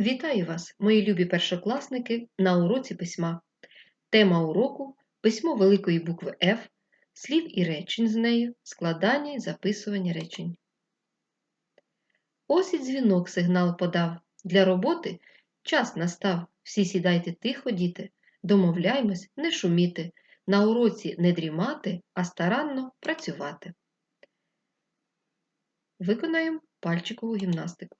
Вітаю вас, мої любі першокласники, на уроці письма. Тема уроку письмо великої букви F, слів і речень з нею, складання і записування речень. Ось і дзвінок сигнал подав. Для роботи час настав. Всі сідайте тихо, діти, домовляймось, не шуміти, на уроці не дрімати, а старанно працювати. Виконаємо пальчикову гімнастику.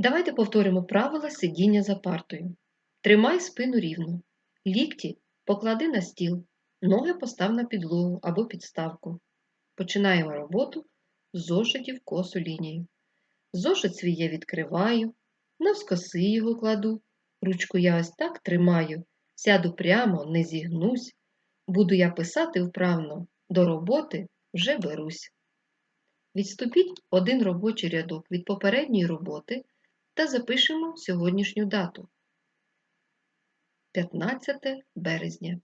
Давайте повторимо правила сидіння за партою. Тримай спину рівно. Лікті поклади на стіл, ноги постав на підлогу або підставку. Починаємо роботу з зошитів косу лінію. Зошит свій я відкриваю, навскоси його кладу. Ручку я ось так тримаю, сяду прямо, не зігнусь. Буду я писати вправно, до роботи вже берусь. Відступіть один робочий рядок від попередньої роботи та запишемо сьогоднішню дату 15 березня.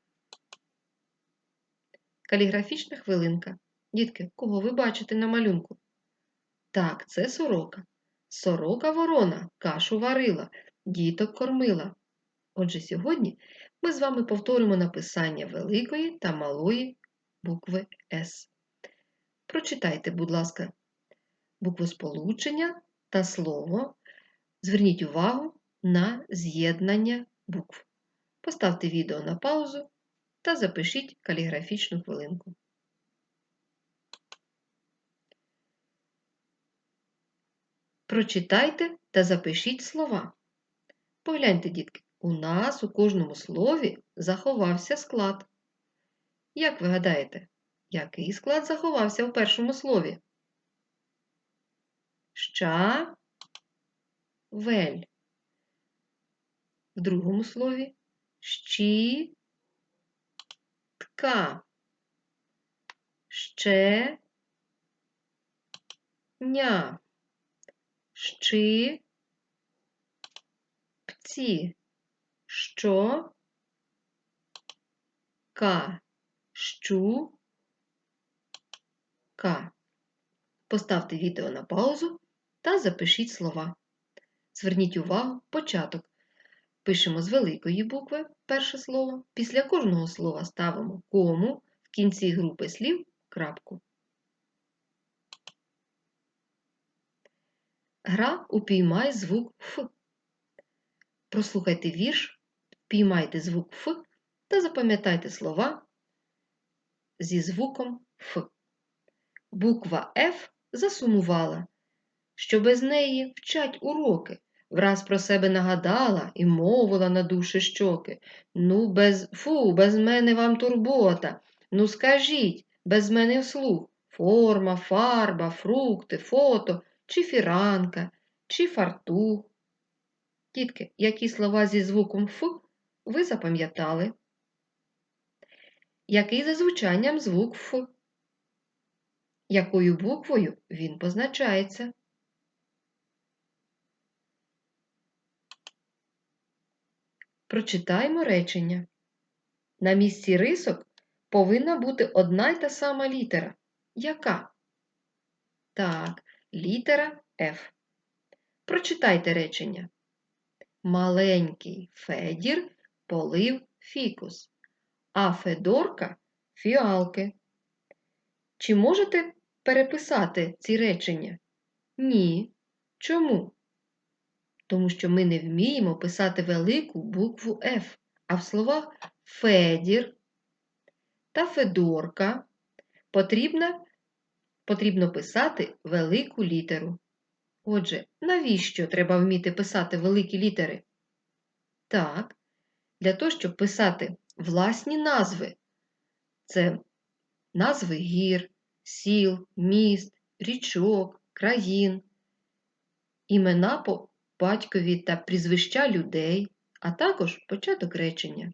Каліграфічна хвилинка. Дітки, кого ви бачите на малюнку? Так, це сорока. Сорока ворона кашу варила, діток кормила. Отже, сьогодні ми з вами повторимо написання великої та малої букви С. Прочитайте, будь ласка, буквосполучення та слово. Зверніть увагу на з'єднання букв. Поставте відео на паузу та запишіть каліграфічну хвилинку. Прочитайте та запишіть слова. Погляньте, дітки, у нас у кожному слові заховався склад. Як ви гадаєте, який склад заховався у першому слові? Ща, вель. В другому слові щі, тка, ще, ня, щи, пці, що, ка, щу, ка. Поставте відео на паузу та запишіть слова. Зверніть увагу початок. Пишемо з великої букви перше слово. Після кожного слова ставимо кому, в кінці групи слів крапку. Гра упіймай звук Ф. Прослухайте вірш, впіймайте звук Ф та запам'ятайте слова зі звуком Ф. Буква Ф засумувала, що без неї вчать уроки. Враз про себе нагадала і мовила на душі щоки. Ну, без фу, без мене вам турбота. Ну, скажіть, без мене вслух форма, фарба, фрукти, фото, чи фіранка, чи фартух. Тітки, які слова зі звуком Ф ви запам'ятали? Який за звучанням звук Ф? Якою буквою він позначається? Прочитаймо речення. На місці рисок повинна бути одна й та сама літера. Яка? Так, літера F. Прочитайте речення. Маленький Федір полив фікус, а Федорка фіалки. Чи можете переписати ці речення? Ні. Чому? Тому що ми не вміємо писати велику букву F, а в словах Федір та Федорка потрібно, потрібно писати велику літеру. Отже, навіщо треба вміти писати великі літери? Так, для того, щоб писати власні назви. Це назви гір, сіл, міст, річок, країн, імена батькові та прізвища людей, а також початок речення.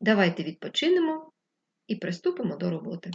Давайте відпочинемо і приступимо до роботи.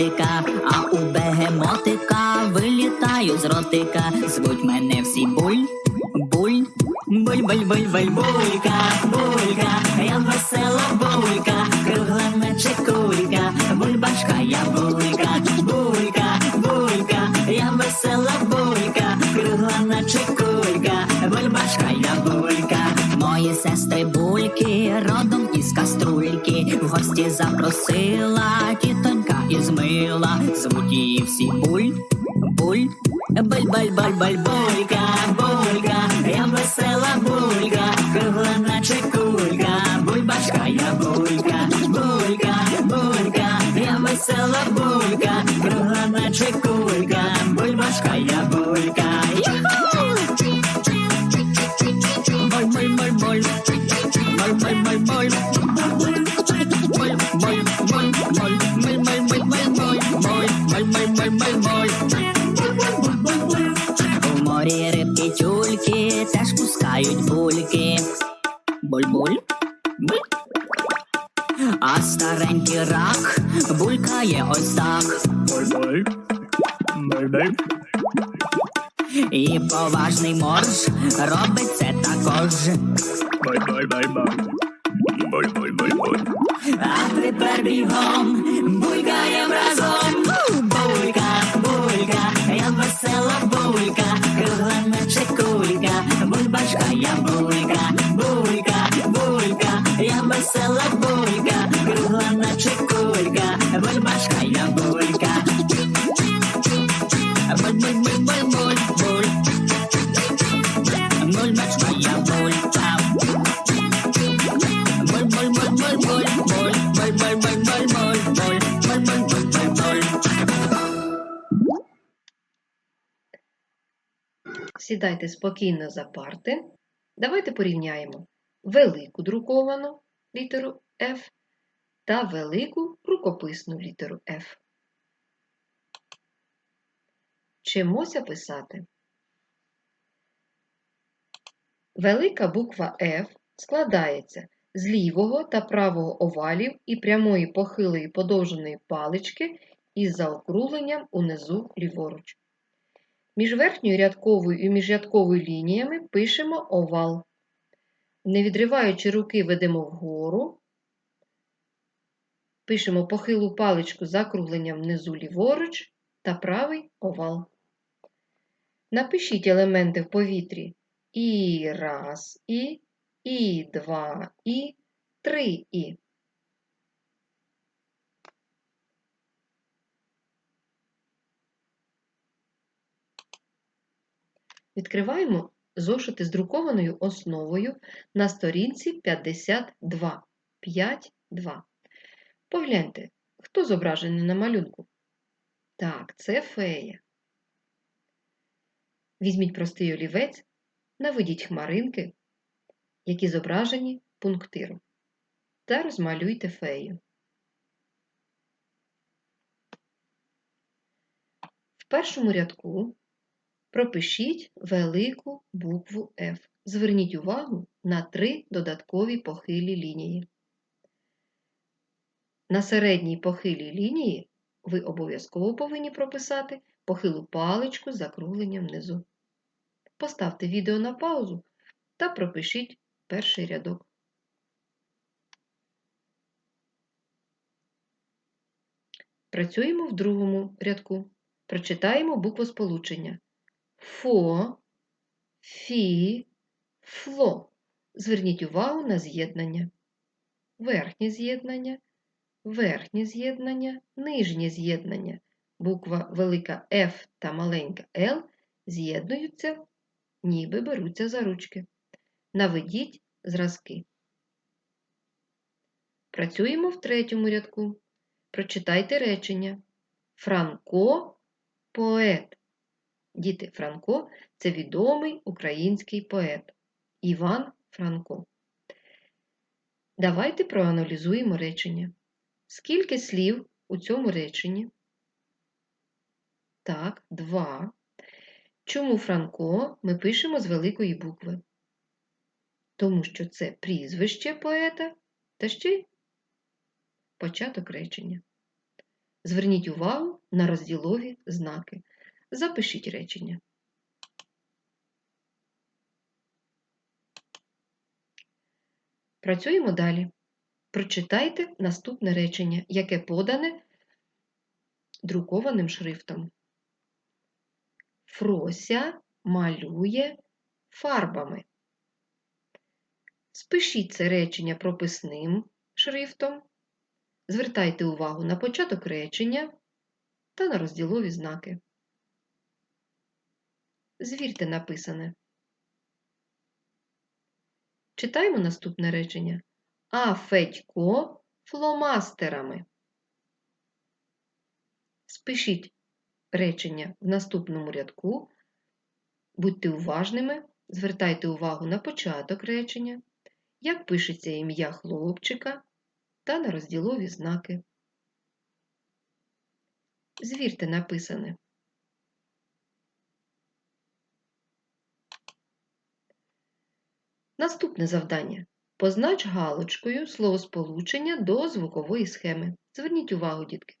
Бурмосика, а у бегемотика вилітаю з ротика. Звуть мене всі буль, буль, буль, буль, буль, буль, булька, булька, я весела булька, кругла наче кулька, бульбашка, я булька, булька, булька, я весела булька, кругла наче кулька, бульбашка, я булька. Мої сестри бульки, родом із каструльки, в гості запросила буль, буль, буль, буль, булька, я весела булька, кругла наче кулька, бульбашка, я булька, булька, булька, я весела булька, кругла наче кулька, бульбашка, я булька. Юху! Моль, моль, моль, моль. Моль, моль, моль, моль. Пускають бульки. Буль-буль. Буль. А старенький рак булькає ось так. Бай-бай. Бай-бай. І поважний морж робить це також. Бай-бай-бай-бай. Бай-бай-бай-бай. А тепер бігом булькаєм я весела булька, кулька, бульбашка, я булька. Бульбашка, я моль, моль, моль, моль, моль, моль, моль, моль. Сідайте спокійно за парти. Давайте порівняємо велику друковану літеру F та велику рукописну літеру F. Вчимося писати. Велика буква F складається з лівого та правого овалів і прямої похилої подовженої палички із заокругленням унизу ліворуч. Між верхньою рядковою і міжрядковою лініями пишемо овал. Не відриваючи руки, ведемо вгору. Пишемо похилу паличку з закругленням внизу ліворуч та правий овал. Напишіть елементи в повітрі і раз, і, і два, і, три і. Відкриваємо зошити з друкованою основою на сторінці 52. 5.2. Погляньте, хто зображений на малюнку? Так, це фея. Візьміть простий олівець, наведіть хмаринки, які зображені пунктиром, та розмалюйте фею. В першому рядку пропишіть велику букву F. Зверніть увагу на три додаткові похилі лінії. На середній похилій лінії ви обов'язково повинні прописати похилу паличку з закругленням внизу. Поставте відео на паузу та пропишіть перший рядок. Працюємо в другому рядку. Прочитаємо буквосполучення. Фо, фі, фло. Зверніть увагу на з'єднання. Верхнє з'єднання, верхнє з'єднання, нижнє з'єднання. Буква велика F та маленька L з'єднуються, ніби беруться за ручки. Наведіть зразки. Працюємо в третьому рядку. Прочитайте речення. Франко поет. Діти, Франко це відомий український поет Іван Франко. Давайте проаналізуємо речення. Скільки слів у цьому реченні? Так, два. Чому Франко ми пишемо з великої букви? Тому що це прізвище поета та ще й початок речення. Зверніть увагу на розділові знаки. Запишіть речення. Працюємо далі. Прочитайте наступне речення, яке подане друкованим шрифтом. Фрося малює фарбами. Спишіть це речення прописним шрифтом. Звертайте увагу на початок речення та на розділові знаки. Звірте написане. Читаємо наступне речення. А Федько фломастерами. Спишіть речення в наступному рядку. Будьте уважними, звертайте увагу на початок речення, як пишеться ім'я хлопчика та на розділові знаки. Звірте написане. Наступне завдання. Познач галочкою словосполучення до звукової схеми. Зверніть увагу, дітки.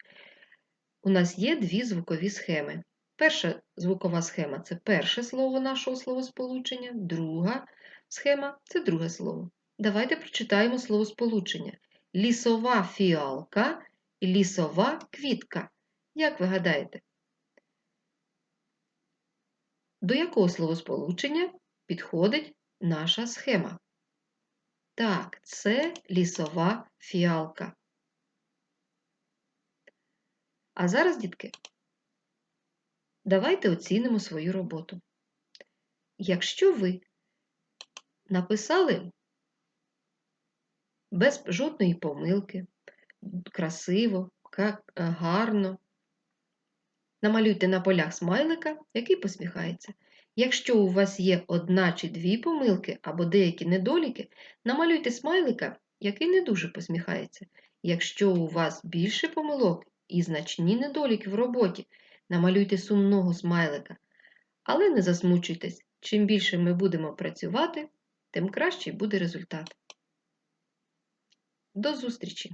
У нас є дві звукові схеми. Перша звукова схема це перше слово нашого словосполучення, друга схема це друге слово. Давайте прочитаємо словосполучення. Лісова фіалка і лісова квітка. Як ви гадаєте? До якого словосполучення підходить наша схема? Так, це лісова фіалка. А зараз, дітки, давайте оцінимо свою роботу. Якщо ви написали без жодної помилки, красиво, гарно, намалюйте на полях смайлика, який посміхається. Якщо у вас є одна чи дві помилки або деякі недоліки, намалюйте смайлика, який не дуже посміхається. Якщо у вас більше помилок і значні недоліки в роботі, намалюйте сумного смайлика. Але не засмучуйтесь, чим більше ми будемо працювати, тим кращий буде результат. До зустрічі!